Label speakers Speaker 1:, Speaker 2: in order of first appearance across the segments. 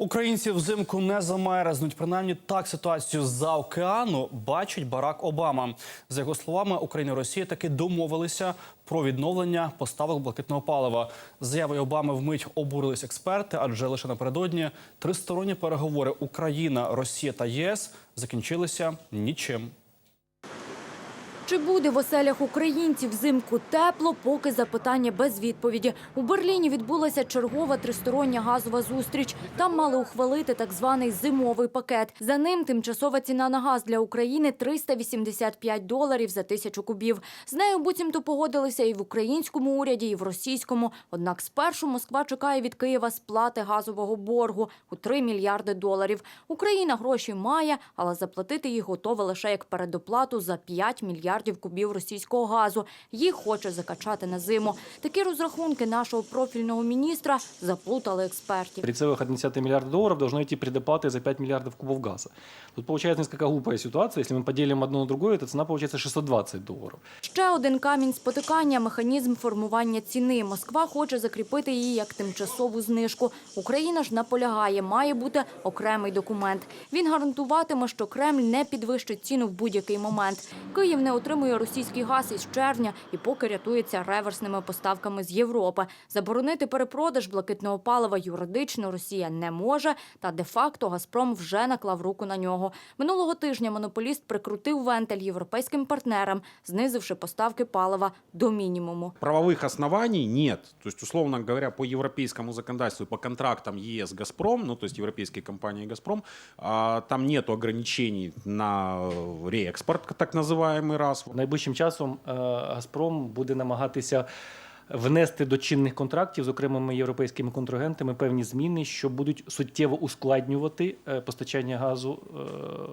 Speaker 1: Українці взимку не замерзнуть. Принаймні так ситуацію за океану бачить Барак Обама. За його словами, Україна і Росія таки домовилися про відновлення поставок блакитного палива. Заявою Обами вмить обурились експерти, адже лише напередодні тристоронні переговори Україна, Росія та ЄС закінчилися нічим.
Speaker 2: Чи буде в оселях українців взимку тепло, поки запитання без відповіді. У Берліні відбулася чергова тристороння газова зустріч. Там мали ухвалити так званий зимовий пакет. За ним тимчасова ціна на газ для України 385 доларів за тисячу кубів. З нею буцімто погодилися і в українському уряді, і в російському. Однак спершу Москва чекає від Києва сплати газового боргу у 3 мільярди доларів. Україна гроші має, але заплатити їх готова лише як передоплату за 5 мільярдів кубів російського газу. Їх хоче закачати на зиму. Такі розрахунки нашого профільного міністра заплутали експертів.
Speaker 3: 3,1 миллиарда долларов должно идти предоплаты за 5 миллиардов кубов газа. Тут получается несколько глупая ситуация. Если мы поделим одно на другое, то цена получается 620 долларов.
Speaker 2: Ще один камінь спотикання – механізм формування ціни. Москва хоче закріпити її як тимчасову знижку. Україна ж наполягає, має бути окремий документ. Він гарантуватиме, що Кремль не підвищить ціну в будь-який момент. Київ не отримує російський газ із червня і поки рятується реверсними поставками з Європи. Заборонити перепродаж блакитного палива юридично Росія не може, та де-факто «Газпром» вже наклав руку на нього. Минулого тижня монополіст прикрутив вентиль європейським партнерам, знизивши поставки палива до мінімуму.
Speaker 4: Правовых оснований нет. То есть, условно говоря, по европейскому законодательству, по контрактам ЕС «Газпром», ну, то есть европейской компании «Газпром», а, там нет ограничений на реэкспорт, так называемый раз.
Speaker 3: Найближчим часом е, Газпром буде намагатися внести до чинних контрактів з окремими європейськими контрагентами певні зміни, що будуть суттєво ускладнювати е, постачання газу е,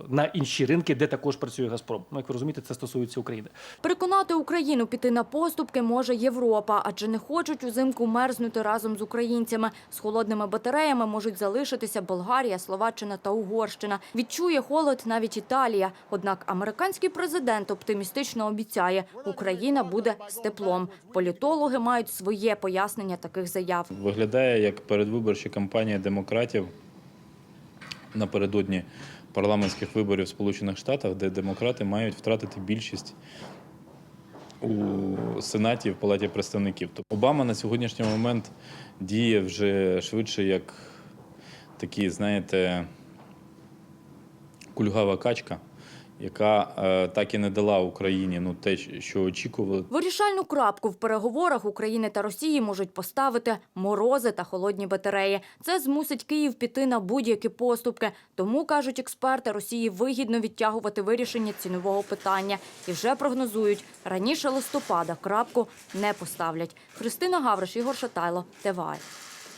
Speaker 3: на інші ринки, де також працює Газпром. Ну, як ви розумієте, це стосується України.
Speaker 2: Переконати Україну піти на поступки може Європа, адже не хочуть узимку мерзнути разом з українцями. З холодними батареями можуть залишитися Болгарія, Словаччина та Угорщина. Відчує холод навіть Італія. Однак американський президент оптимістично обіцяє, Україна буде з теплом. Політологи мають своє пояснення таких заяв.
Speaker 5: Виглядає як передвиборча кампанія демократів напередодні парламентських виборів в Сполучених Штатах, де демократи мають втратити більшість у Сенаті в Палаті представників. Тобто Обама на сьогоднішній момент діє вже швидше як такі, знаєте, кульгава качка, яка е, так і не дала Україні ну, те, що очікували.
Speaker 2: Вирішальну крапку в переговорах України та Росії можуть поставити морози та холодні батареї. Це змусить Київ піти на будь-які поступки. Тому, кажуть експерти, Росії вигідно відтягувати вирішення цінового питання. І вже прогнозують, раніше листопада крапку не поставлять. Христина Гавриш, Ігор Шатайло, ТВА.